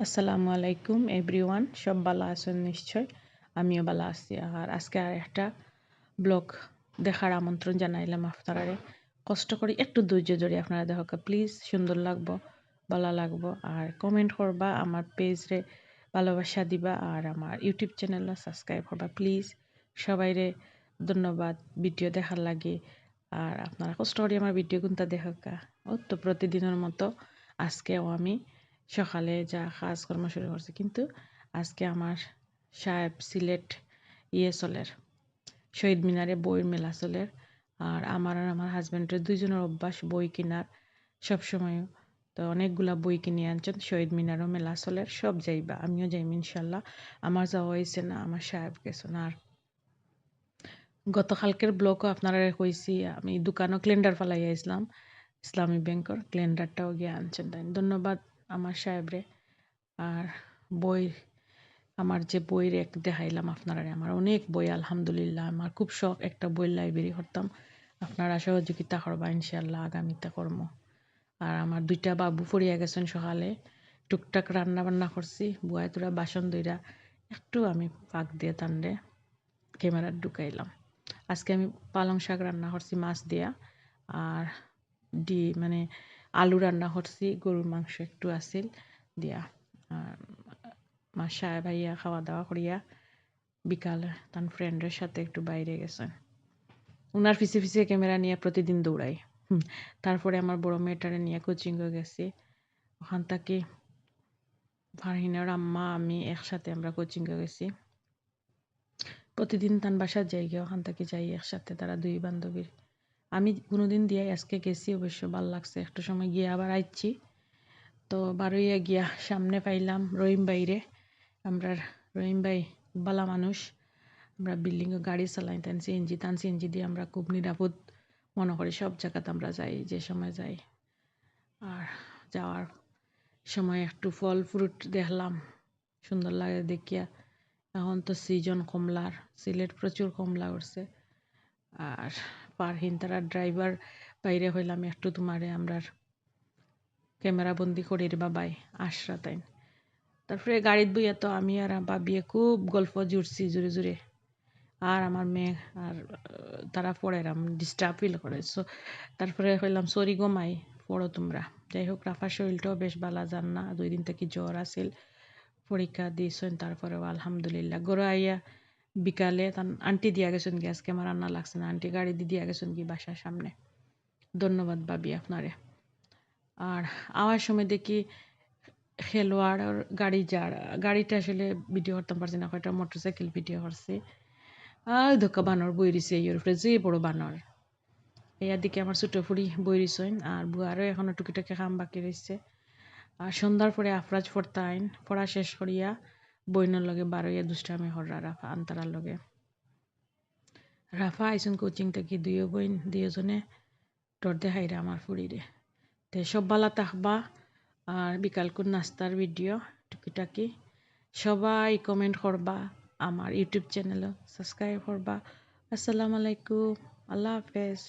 আসসালামু আলাইকুম এভরিওয়ান সব ভালো আছেন নিশ্চয়? আমিও ভালো আছি। আর আজকে আর একটা ব্লগ দেখার আমন্ত্রণ জানাইলাম আপনারা কষ্ট করে একটু ধৈর্য ধরে আপনারা দেখা প্লিজ সুন্দর লাগবো, ভালো লাগবো। আর কমেন্ট করবা, আমার পেজরে ভালোবাসা দিবা, আর আমার ইউটিউব চ্যানেলও সাবস্ক্রাইব করবা প্লিজ সবাইরে ধন্যবাদ ভিডিও দেখার লাগে। আর আপনারা কষ্ট করে আমার ভিডিও কোনটা দেখা ও তো প্রতিদিনের মতো আজকেও আমি সকালে যা কাজকর্ম শুরু করছে, কিন্তু আজকে আমার সাহেব সিলেট ইয়ে চলের, শহীদ মিনারে বইয়ের মেলা চলের, আর আমার আর আমার হাজব্যান্ডের দুইজনের অভ্যাস বই কেনার সবসময় তো অনেকগুলা বই কিনে আনছেন, শহীদ মিনারও মেলা চলের, সব যাইবা, আমিও যাইম ইনশাল্লাহ। আমার যাওয়া হয়েছে না, আমার সাহেব গেছেন। আর গতকালকের ব্লগও আপনারা কইছি, আমি দোকানও ক্লেন্ডার ফালাই আসলাম ইসলামী ব্যাংকর ক্লেন্ডারটাও গিয়ে আনছেন। তাই ধন্যবাদ। আমার সাহেবরে। আর বই, আমার যে বই রেক দেখাইলাম আপনারা আমার অনেক বই, আলহামদুলিল্লাহ। আমার খুব শখ একটা বই লাইব্রেরি করতাম। আপনারা সহযোগিতা করবা ইনশাল্লাহ আগামীতে কর্ম। আর আমার দুইটা বাবু পড়িয়া গেছেন সকালে। টুকটাক রান্না বান্না করছি বুয়াই তোরা বাসন দইরা একটু আমি পাক দিয়ে টানলে ক্যামেরা ঢুকাইলাম। আজকে আমি পালং শাক রান্না করছি মাছ দিয়া। আর ডি মানে আলু রান্না করছি, গরুর মাংস একটু আসিল দিয়া। মা সাহেব ভাইয়া খাওয়া দাওয়া করিয়া বিকালে তার ফ্রেন্ডের সাথে একটু বাইরে গেছেন উনার ফিসে ফিসে ক্যামেরা নিয়ে প্রতিদিন দৌড়াই। তারপরে আমার বড় মেয়েটারে নিয়ে কোচিংয়ে গেছি। ওখান থেকে ফারহিনার আম্মা, আমি একসাথে আমরা কোচিংয়ে গেছি। প্রতিদিন তান বাসার যাই গিয়ে ওখান থেকে যাই একসাথে, তারা দুই বান্ধবীর। আমি কোনোদিন দিয়ে আজকে গেছি, অবশ্য ভালো লাগছে। একটা সময় গিয়ে আবার আইছি তো বারোইয়া গিয়া সামনে পাইলাম রহিম বাইরে আমরা রহিম ভাই বালা মানুষ। আমরা বিল্ডিং গাড়ি চালাই, তান সিএনজি তান সিএনজি দিয়ে আমরা খুব নিরাপদ মনে করি, সব জায়গাতে আমরা যাই, যে সময় যাই। আর যাওয়ার সময় একটু ফল ফ্রুট দেখলাম, সুন্দর লাগে দেখিয়া। এখন তো সিজন কমলার, সিলেট প্রচুর কমলা উঠছে। আর পারহিন, তারা ড্রাইভার বাইরে হইলাম, একটু তোমারে আমরা ক্যামেরা বন্দি করির বাবাই আশরা তাই তারপরে গাড়িত বইয়া তো আমি আর বাবিয়ে খুব গল্প জুড়ছি জুড়ে জুড়ে। আর আমার মেয়ে আর তারা পড়ে রাম ডিস্টার্ব ফিল করে। সো তারপরে হইলাম, সরি গমাই পড়ো তোমরা। যাই হোক রাফার শরীরটাও বেশ ভালো যান না, দুই দিন থেকে জ্বর আসিল পরীক্ষা দিয়েছেন, তারপরেও আলহামদুলিল্লাহ। গরু আইয়া বিকালে তার আন্টি দিয়া গেছেন কি আজকে আমার রান্না লাগছে না। আন্টি গাড়ি দিয়ে দিয়া গেছেন কি বাসার সামনে। ধন্যবাদ ভাবি আপনারে। আর আমার সময় দেখি খেলোয়াড় গাড়ি যার, গাড়িটা আসলে ভিডিও করতাম, পারছি না কয়টা মোটরসাইকেল ভিডিও করছে। আর ধোকা বানর বই রইছে এর উপরে যে বড় বানর। এর দিকে আমার ছোটো ফুড়ি বই রইছেন, আর বুয়ারও এখনও টুকিটাকি কাম বাকি রয়েছে আর সন্ধ্যার পরে আফরাজ ফরতাইন, পড়া শেষ করিয়া বইনের লগে বারোইয়া দুষ্টামি হররা রাফা, আন্তারার লগে। রাফা আইসুন কোচিং থেকে দুইও বইন, দুইজনে ডর দেখাইরা আমার ফুড়িরে তে সব বালা থাকবা আর বিকালকুন নাস্তার ভিডিও, টুকিটাকি, সবাই কমেন্ট করবা, আমার ইউটিউব চ্যানেলও সাবস্ক্রাইব করবা। আসসালামু আলাইকুম, আল্লাহ হাফেজ।